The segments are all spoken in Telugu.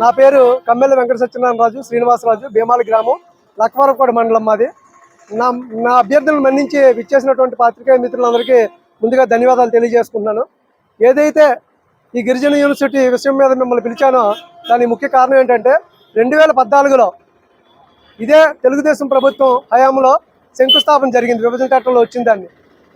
నా పేరు కమ్మెల్ల వెంకట సత్యనారాయణరాజు శ్రీనివాసరాజు భీమాలి గ్రామం లక్వరకోట మండలం మాది. నా నా అభ్యర్థులను మన్నించి విచ్చేసినటువంటి పాత్రికేయ మిత్రులందరికీ ముందుగా ధన్యవాదాలు తెలియజేసుకుంటున్నాను. ఏదైతే ఈ గిరిజన యూనివర్సిటీ విషయం మీద మిమ్మల్ని పిలిచానో దాని ముఖ్య కారణం ఏంటంటే రెండు వేల పద్నాలుగులో ఇదే తెలుగుదేశం ప్రభుత్వం హయాంలో శంకుస్థాపన జరిగింది విభజన చట్టంలో వచ్చిందాన్ని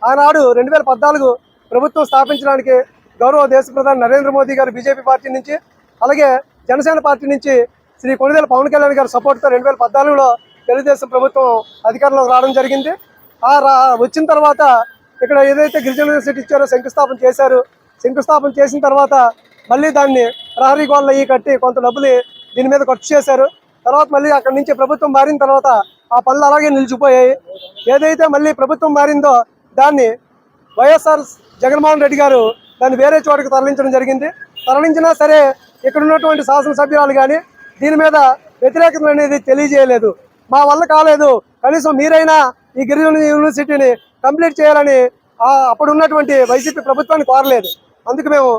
ఆనాడు రెండు వేల పద్నాలుగు ప్రభుత్వం స్థాపించడానికి గౌరవ దేశ ప్రధాని నరేంద్ర మోదీ గారు బీజేపీ పార్టీ నుంచి అలాగే జనసేన పార్టీ నుంచి శ్రీ కొనిదేల పవన్ కళ్యాణ్ గారి సపోర్ట్తో రెండు వేల పద్నాలుగులో తెలుగుదేశం ప్రభుత్వం అధికారంలోకి రావడం జరిగింది. ఆ రా వచ్చిన తర్వాత ఇక్కడ ఏదైతే గిరిజన యూనివర్సిటీ ఇచ్చారో శంకుస్థాపన చేశారు. శంకుస్థాపన చేసిన తర్వాత మళ్ళీ దాన్ని ప్రహరీ గోడలు అయ్యి కట్టి కొంత డబ్బులు దీని మీద ఖర్చు చేశారు. తర్వాత మళ్ళీ అక్కడి నుంచి ప్రభుత్వం మారిన తర్వాత ఆ పనులు అలాగే నిలిచిపోయాయి. ఏదైతే మళ్ళీ ప్రభుత్వం మారిందో దాన్ని వైఎస్ఆర్ జగన్మోహన్ రెడ్డి గారు దాన్ని వేరే చోటుకు తరలించడం జరిగింది. తరలించినా సరే ఇక్కడ ఉన్నటువంటి శాసనసభ్యురాలు కానీ దీని మీద వ్యతిరేకత అనేది తెలియజేయలేదు. మా వల్ల కాలేదు. కనీసం మీరైనా ఈ గిరిజన యూనివర్సిటీని కంప్లీట్ చేయాలని అప్పుడు ఉన్నటువంటి వైసీపీ ప్రభుత్వాన్ని కోరలేదు. అందుకు మేము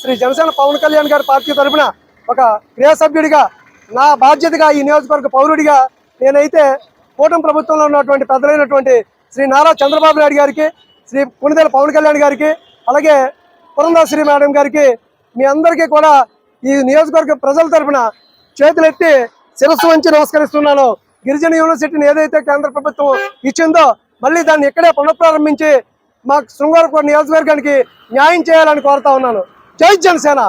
శ్రీ జనసేన పవన్ కళ్యాణ్ గారి పార్టీ తరఫున ఒక క్రియాసభ్యుడిగా నా బాధ్యతగా ఈ నియోజకవర్గ పౌరుడిగా నేనైతే కూటమి ప్రభుత్వంలో ఉన్నటువంటి పెద్దలైనటువంటి శ్రీ నారా చంద్రబాబు నాయుడు గారికి శ్రీ కొనిదెల పవన్ కళ్యాణ్ గారికి అలాగే పురంధాశ్రీ మేడం గారికి మీ అందరికీ కూడా ఈ నియోజకవర్గ ప్రజల తరఫున చేతులెత్తి శిరస్సు వంచి నమస్కరిస్తున్నాను. గిరిజన యూనివర్సిటీని ఏదైతే కేంద్ర ప్రభుత్వం ఇచ్చిందో మళ్ళీ దాన్ని ఇక్కడే పునఃప్రారంభించి మా శృంగారపూర్ నియోజకవర్గానికి న్యాయం చేయాలని కోరుతా ఉన్నాను. జై జనసేన!